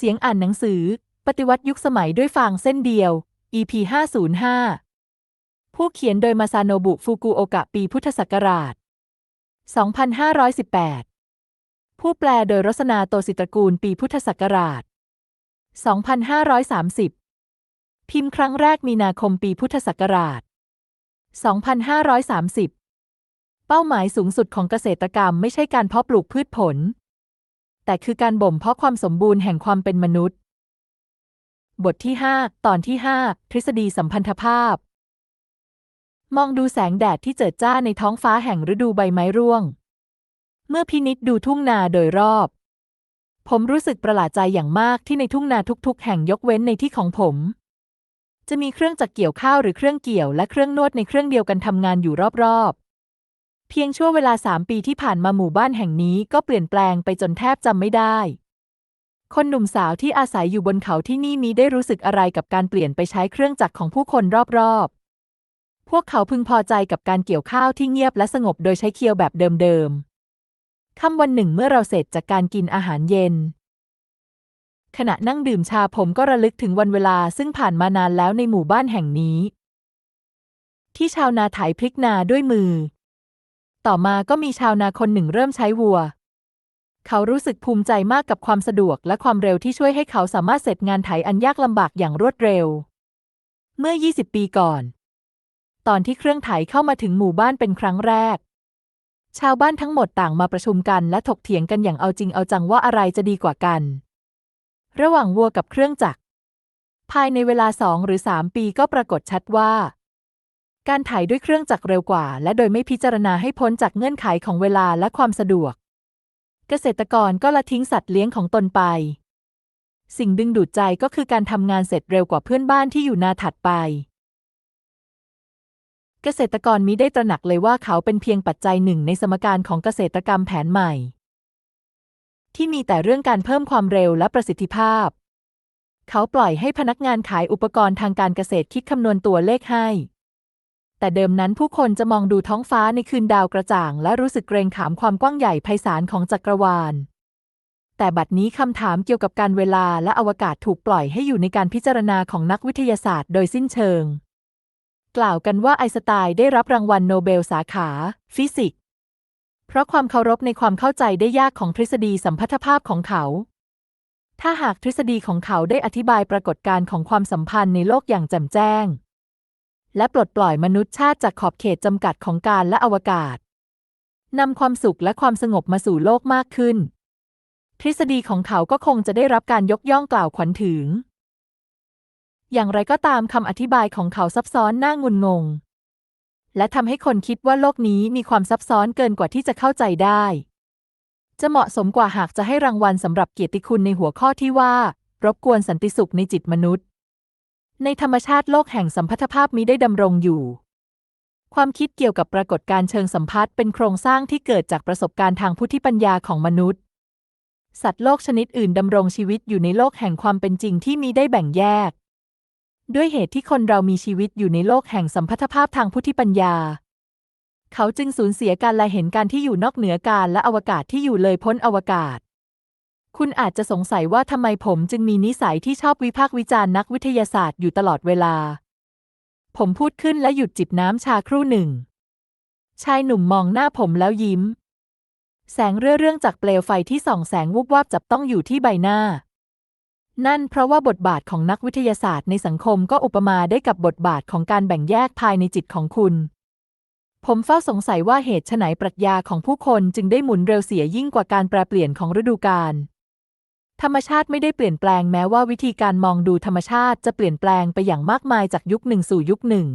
เสียงอ่านหนังสือ ปฏิวัติยุคสมัยด้วยฟางเส้นเดียว EP 505 ผู้เขียนโดยมาซาโนบุฟูกุโอกะปีพุทธศักราช 2518 ผู้แปลโดยรสนาโตสิตระกูลปีพุทธศักราช 2530 พิมพ์ครั้งแรกมีนาคมปีพุทธศักราช 2530 เป้าหมายสูงสุดของเกษตรกรรมไม่ใช่การเพาะปลูกพืชผล แต่คือการบ่มเพาะความสมบูรณ์แห่งความเป็นมนุษย์ บทที่ 5 ตอนที่ 5 ทฤษฎีสัมพันธภาพ มองดูแสงแดดที่เจิดจ้าในท้องฟ้าแห่งฤดูใบไม้ร่วง เมื่อพินิษดูทุ่งนาโดยรอบ ผมรู้สึกประหลาดใจอย่างมากที่ในทุ่งนาทุกๆ แห่งยกเว้นในที่ของผมจะมีเครื่องจักรเกี่ยวข้าวหรือเครื่องเกี่ยวและเครื่องนวดในเครื่องเดียวกันทำงานอยู่รอบๆ เพียงชั่วเวลาสามปีที่ผ่านมาหมู่บ้านแห่งนี้ก็เปลี่ยนแปลงไปจนแทบจำไม่ได้ คนหนุ่มสาวที่อาศัยอยู่บนเขาที่นี่มีได้รู้สึกอะไรกับการเปลี่ยนไปใช้เครื่องจักรของผู้คนรอบๆ พวกเขาพึงพอใจกับการเกี่ยวข้าวที่เงียบและสงบโดยใช้เคียวแบบเดิมๆค่ำวันหนึ่งเมื่อเราเสร็จจากการกินอาหารเย็น ขณะนั่งดื่มชาผมก็ระลึกถึงวันเวลาซึ่งผ่านมานานแล้วในหมู่บ้านแห่งนี้ ที่ชาวนาไถพริกนาด้วยมือ ต่อมาก็มีชาวนาคนหนึ่งเริ่มใช้วัว เขารู้สึกภูมิใจมากกับความสะดวกและความเร็วที่ช่วยให้เขาสามารถเสร็จงานไถอันยากลำบากอย่างรวดเร็ว เมื่อ 20 ปีก่อน ตอนที่เครื่องไถเข้ามาถึงหมู่บ้านเป็นครั้งแรก ชาวบ้านทั้งหมดต่างมาประชุมกันและถกเถียงกันอย่างเอาจริงเอาจังว่าอะไรจะดีกว่ากัน ระหว่างวัวกับเครื่องจักรภายในเวลาสองหรือสามปีก็ปรากฏชัดว่า การไถด้วยเครื่องจักรเร็วกว่า และโดยไม่พิจารณาให้พ้นจากเงื่อนไขของเวลาและความสะดวก เกษตรกรก็ละทิ้งสัตว์เลี้ยงของตนไป สิ่งดึงดูดใจก็คือการทำงานเสร็จเร็วกว่าเพื่อนบ้านที่อยู่นาถัดไป เกษตรกรมิได้ตระหนักเลยว่าเขาเป็นเพียงปัจจัยหนึ่งในสมการของเกษตรกรรมแผนใหม่ ที่มีแต่เรื่องการเพิ่มความเร็วและประสิทธิภาพ เขาปล่อยให้พนักงานขายอุปกรณ์ทางการเกษตรคิดคำนวณตัวเลขให้ แต่เดิมนั้นผู้คนจะมองดูท้องฟ้าในคืนดาวกระจ่าง และรู้สึกเกรงขามความกว้างใหญ่ไพศาลของจักรวาล แต่บัดนี้คำถามเกี่ยวกับการเวลาและอวกาศถูกปล่อยให้อยู่ในการพิจารณาของนักวิทยาศาสตร์โดยสิ้นเชิง กล่าวกันว่าไอน์สไตน์ได้รับรางวัลโนเบลสาขา ฟิสิกส์เพราะความเคารพในความเข้าใจได้ยากของทฤษฎีสัมพัทธภาพของเขา ถ้าหากทฤษฎีของเขาได้อธิบายปรากฏการณ์ของความสัมพันธ์ในโลกอย่างแจ่มแจ้ง และปลดปล่อยมนุษยชาติจากขอบเขตจำกัดของการและอวกาศนำความสุขและความสงบมาสู่โลกมากขึ้น ทฤษฎีของเขาก็คงจะได้รับการยกย่องกล่าวขวัญถึง อย่างไรก็ตามคำอธิบายของเขาซับซ้อนน่างุนงง และทำให้คนคิดว่าโลกนี้มีความซับซ้อนเกินกว่าที่จะเข้าใจได้ จะเหมาะสมกว่าหากจะให้รางวัลสำหรับเกียรติคุณในหัวข้อที่ว่า รบกวนสันติสุขในจิตมนุษย์ ในธรรมชาติโลกแห่งสัมพัทธภาพมิได้ดำรงอยู่ ความคิดเกี่ยวกับปรากฏการเชิงสัมพัทธ์เป็นโครงสร้างที่เกิดจากประสบการณ์ทางพุทธิปัญญาของมนุษย์ สัตว์โลกชนิดอื่นดำรงชีวิตอยู่ในโลกแห่งความเป็นจริงที่มีได้แบ่งแยก ด้วยเหตุที่คนเรามีชีวิตอยู่ในโลกแห่งสัมพัทธภาพทางพุทธิปัญญา เขาจึงสูญเสียการละเห็นการที่อยู่นอกเหนือการและอวกาศที่อยู่เลยพ้นอวกาศ คุณอาจจะสงสัยว่าทำไมผมจึงมีนิสัยที่ชอบวิพากษ์วิจารณ์นักวิทยาศาสตร์อยู่ตลอดเวลา ผมพูดขึ้นและหยุดจิบน้ำชาครู่หนึ่ง ชายหนุ่มมองหน้าผมแล้วยิ้ม แสงเรื่อเรื่องจากเปลวไฟที่ส่องแสงวุบวับจับต้องอยู่ที่ใบหน้า นั่นเพราะว่าบทบาทของนักวิทยาศาสตร์ในสังคมก็อุปมาได้กับบทบาทของการแบ่งแยกภายในจิตของคุณผมเฝ้าสงสัยว่าเหตุไฉนปรัชญาของผู้คนจึงได้หมุนเร็วเสียยิ่งกว่าการแปรเปลี่ยนของฤดูกาล ธรรมชาติไม่ได้เปลี่ยนแปลงแม้ว่าวิธีการมองดูธรรมชาติจะเปลี่ยนแปลงไปอย่างมากมายจากยุคหนึ่งสู่ยุคหนึ่ง